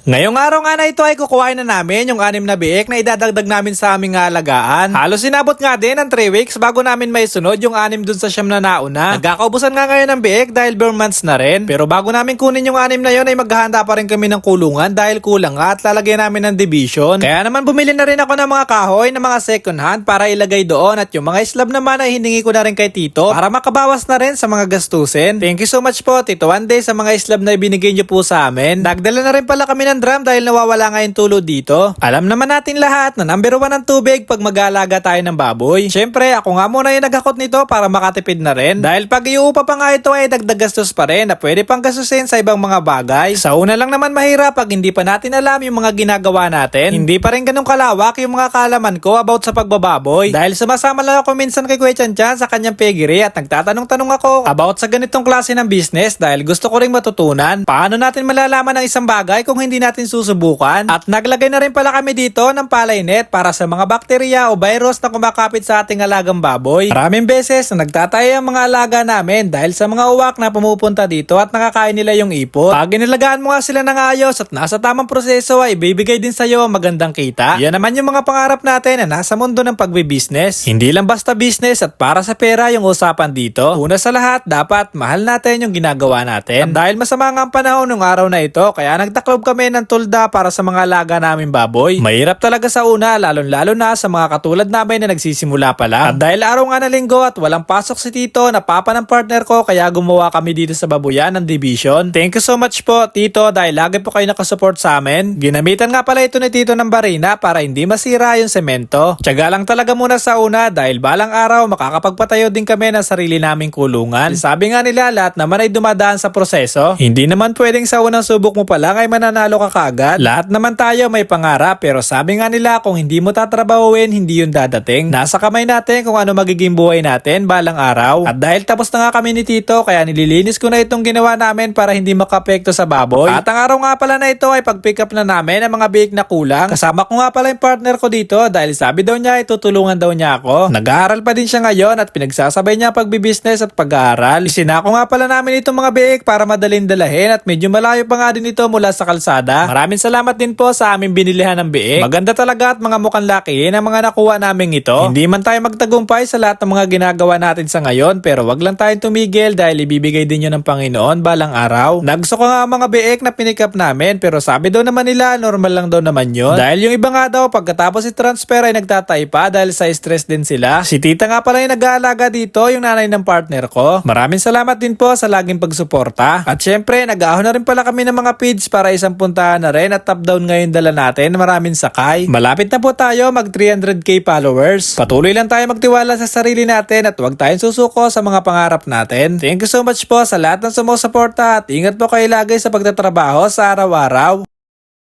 Ngayong araw nga na ito ay kukuhain na namin yung anim na biik na idadagdag namin sa aming alagaan. Halos sinabot nga din ng 3 weeks bago namin may sunod yung anim dun sa siyam na nauna. Nagkakaubusan nga ngayon ng biik dahil bare months na rin. Pero bago namin kunin yung anim na yon ay maghahanda pa rin kami ng kulungan dahil kulang nga at lalagyan namin ng division. Kaya naman bumili na rin ako ng mga kahoy na mga second hand para ilagay doon at yung mga slab naman ay hiningi ko na rin kay Tito para makabawas na rin sa mga gastusin. Thank you so much po Tito One sa mga slab na ibinigay niyo po sa amin. Nagdala na rin pala kami ng drum dahil nawawala nga yung tulo dito. Alam naman natin lahat na number one ang tubig pag mag-aalaga tayo ng baboy. Siyempre, ako nga muna yung naghakot nito para makatipid na rin. Dahil pag iuupa pa nga ito ay dagdag gastos pa rin na pwede pang gastusin sa ibang mga bagay. Sa una lang naman mahirap pag hindi pa natin alam yung mga ginagawa natin. Hindi pa rin ganun kalawak yung mga kaalaman ko about sa pagbababoy. Dahil sumasama lang ako minsan kay Kuya Chan Chan sa kanyang piggery at nagtatanong-tanong ako about sa ganitong klase ng business dahil gusto ko ring matutunan. Paano natin malalaman ang isang bagay kung hindi natin susubukan? At naglagay na rin pala kami dito ng palay net para sa mga bakterya o virus na kumakapit sa ating alagang baboy. Maraming beses na nagtatay ang mga alaga namin dahil sa mga uwak na pumupunta dito at nakakain nila yung ipot. Pag inilagaan mo nga sila ng ayos at nasa tamang proseso ay bibigay din sa'yo ang magandang kita. Yan naman yung mga pangarap natin na nasa mundo ng pagbibusiness. Hindi lang basta business at para sa pera yung usapan dito. Una sa lahat, dapat mahal natin yung ginagawa natin. At dahil masama nga ang panahon ng araw na ito, kaya nagtaklob kami ng tulda para sa mga alaga namin baboy. Mahirap talaga sa una, lalong-lalo na sa mga katulad namin na nagsisimula pa lang. At dahil araw nga na linggo at walang pasok si Tito na papa ng partner ko, kaya gumawa kami dito sa babuyan ng division. Thank you so much po, Tito, dahil lagi po kayo nakasupport sa amin. Ginamitan nga pala ito ni Tito ng barina para hindi masira yung semento. Tiyaga lang talaga muna sa una dahil balang araw makakapagpatayo din kami ng sarili naming kulungan. Sabi nga nila lahat naman ay dumadaan sa proseso. Hindi naman pwedeng sa unang subok mo pa lang ay mananalo ka kaagad. Lahat naman tayo may pangarap pero sabi nga nila kung hindi mo tatrabahuin hindi yun dadating. Nasa kamay natin kung ano magiging buhay natin balang araw. At dahil tapos na nga kami ni Tito kaya nililinis ko na itong ginawa namin para hindi makapekto sa baboy. At ang araw nga pala na ito ay pag-pick up na namin ng mga biik na kulang. Kasama ko nga pala yung partner ko dito dahil sabi daw niya ay tutulungan daw niya ako. Nag-aaral pa din siya ngayon at pinagsasabay niya ang pagbibusiness at pag-aaral. Isinako nga pala namin itong mga biik para madaling dalahin at medyo malayo pa nga din ito mula sa kalsada. Maraming salamat din po sa aming binilihan ng biik. Maganda talaga at mga mukhang laki ang mga nakuha namin ito. Hindi man tayo magtagumpay sa lahat ng mga ginagawa natin sa ngayon pero wag lang tayong tumigil dahil ibibigay din yun ng Panginoon balang araw. Nagsuko nga ang mga biik na pinick up namin pero sabi daw naman nila normal lang daw naman yun. Dahil yung iba nga daw pagkatapos i-transfer ay nagtatay pa dahil sa stress din sila. Si tita nga pala yung nag-aalaga dito yung nanay ng partner ko. Maraming salamat din po sa laging pagsuporta. At syempre nag-ahon na rin pala kami ng mga feeds para isang puntahan na rin at top down ngayon dala natin. Maraming sakay. Malapit na po tayo mag 300k followers. Patuloy lang tayo magtiwala sa sarili natin at huwag tayong susuko sa mga pangarap natin. Thank you so much po sa lahat ng sumusuporta at ingat po kayo lagi sa pagtatrabaho sa araw-araw.